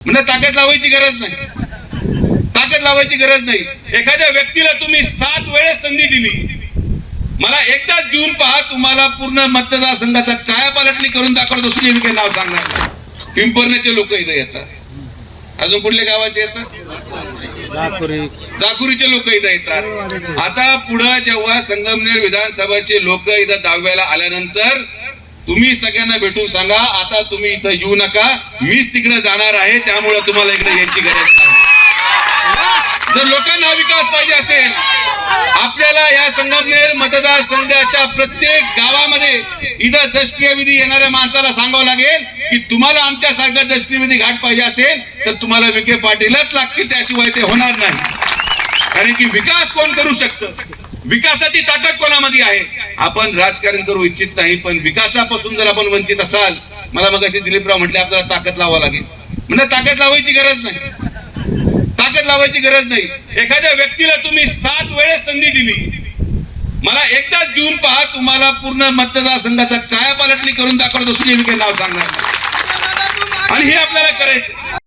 म्हणजे ताकद लावायची गरज नाही. ताकद लावायची गरज नाही. एखाद्या व्यक्तीला तुम्ही सात वेळेस संधी दिली. मला एकदाच देऊन पहा तुम्हाला पूर्ण मतदारसंघाचा काया पालटणी करून दाखवत असून मी काही नाव सांगणार नाही. पिंपरण्याचे लोक इथं येतात. अजून कुठल्या गावाचे येतात? जाकुरीचे लोक इथं येतात. आता पुढं जेव्हा संगमनेर विधानसभाचे लोक इथं दहाव्याला आल्यानंतर तुम्ही सगळ्यांना भेटून सांगा आता तुम्ही इथं येऊ नका. मीच तिकडे जाणार आहे त्यामुळे तुम्हाला इकडे यायची गरज नाही. जर लोकांना विकास पाहिजे असेल आपल्याला या संगमनेर मतदारसंघाच्या प्रत्येक गावामध्ये इथं दर्शनीय येणाऱ्या माणसाला सांगावं लागेल की तुम्हाला आमच्यासारखा दर्शनीय घाट पाहिजे असेल तर तुम्हाला विखे पाटीलच लागतील त्याशिवाय ते होणार नाही. कारण की विकास कोण करू शकतं? विकासाची ताकद कोणामध्ये आहे? आपण राजकारण करू इच्छित नाही पण विकासापासून जर आपण वंचित असाल मला मग अशी दिलीपराव म्हटले आपल्याला ताकद लावा लागेल. म्हणजे ताकद लावायची गरज नाही. ताकद लावायची गरज नाही. एखाद्या व्यक्तीला तुम्ही सात वेळेस संधी दिली. मला एकदाच देऊन पहा तुम्हाला पूर्ण मतदारसंघाचा काया पालटणी करून दाखवत असून मी काही नाव सांगणार आणि हे आपल्याला करायचं